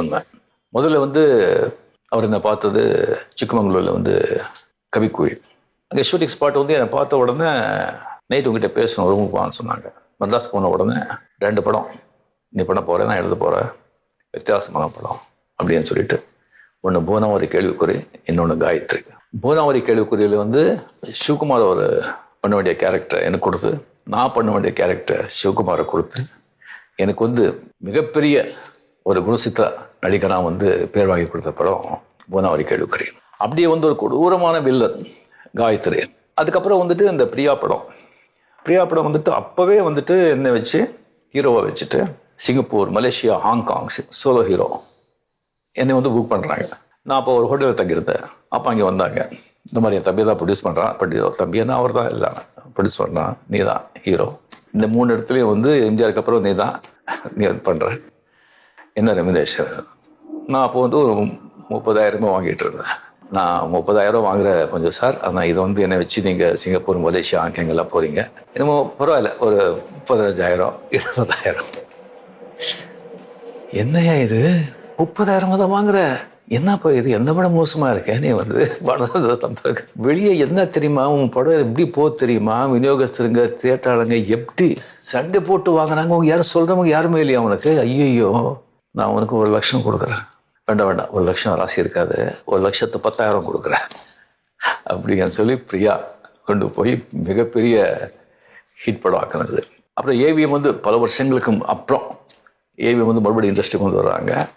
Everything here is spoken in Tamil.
உண்மை. முதல்ல வந்து அவர் என்னை பார்த்தது சிக்கமங்களூரில் வந்து கவிக்குயில் அங்கே ஷூட்டிங் ஸ்பாட் வந்து என்னை பார்த்த உடனே நைட் உங்ககிட்ட பேசணும் ரூமுக்கு வான்னு சொன்னாங்க. மெட்ராஸ் போன உடனே ரெண்டு படம் நீ பண்ண போகிறேன் நான் எழுத போகிறேன் வித்தியாசமான படம் அப்படின்னு சொல்லிட்டு. ஒன்று பூனாவரி கேள்விக்குறி இன்னொன்று காயத்ரி. பூனாவரி கேள்விக்குறியில் வந்து சிவகுமார் ஒரு பண்ண வேண்டிய கேரக்டர் எனக்கு கொடுத்து நான் பண்ண வேண்டிய கேரக்டர் சிவகுமாரை கொடுத்து எனக்கு வந்து மிகப்பெரிய ஒரு குணசித்த நடிகராக வந்து பேர் வாங்கி கொடுத்த படம் பூனாவரி கேளுக்கிறேன் அப்படியே வந்து ஒரு கொடூரமான வில்லன் காயத்ரி. அதுக்கப்புறம் வந்துட்டு இந்த பிரியா படம். பிரியா படம் வந்துட்டு அப்போவே வந்துட்டு என்ன வச்சு ஹீரோவை வச்சுட்டு Singapore Malaysia Hong Kong solo hero என்னை வந்து புக் பண்ணுறாங்க நான் அப்போ ஒரு ஹோட்டலில் தங்கியிருந்தேன். அப்போ அங்கே வந்தாங்க. இந்த மாதிரி என் தம்பி தான் ப்ரொடியூஸ் பண்ணுறான் பட் தம்பி என்ன அவர் தான் இல்லை. ப்ரொடியூஸ் பண்ணுறான் நீ தான் ஹீரோ இந்த மூணு இடத்துலையும் வந்து எம்ஜிஆருக்கு அப்புறம் நீ தான் நீ பண்ணுற என்ன ரெமினேஷன்? நான் அப்போ வந்து ஒரு முப்பதாயிரமே வாங்கிட்டு இருந்தேன். நான் முப்பதாயிரம் வாங்குற கொஞ்சம் சார். ஆனால் இதை வந்து என்னை வச்சு நீங்கள் சிங்கப்பூர் மலேசியா ஆங்கிலங்கெல்லாம் போகிறீங்க என்னமோ பரவாயில்ல. ஒரு முப்பத்தஞ்சாயிரம் இருபதாயிரம். என்னையா இது? முப்பதாயிரம் தான் வாங்குற? என்னப்பா இது? என்ன படம் மோசமா இருக்க? நீ வந்து படம் வெளியே என்ன தெரியுமா? உன் படம் எப்படி போ தெரியுமா? விநியோகஸ்தருங்க தியேட்டராளங்க எப்படி சண்டை போட்டு வாங்கினாங்க அவங்க யாரும் சொல்றவங்க யாருமே இல்லையா உனக்கு? ஐயோ நான் உனக்கு ஒரு லட்சம் கொடுக்குறேன். வேண்டாம் வேண்டாம். ஒரு லட்சம் ராசி இருக்காது. ஒரு லட்சத்து பத்தாயிரம் கொடுக்குறேன். அப்படின்னு சொல்லி பிரியா கொண்டு போய் மிகப்பெரிய ஹிட் படம் அப்புறம் ஏவிஎம் வந்து பல வருஷங்களுக்கும் அப்புறம் ஏவிஎம் வந்து மறுபடியும் இண்டஸ்ட்ரி கொண்டு வர்றாங்க.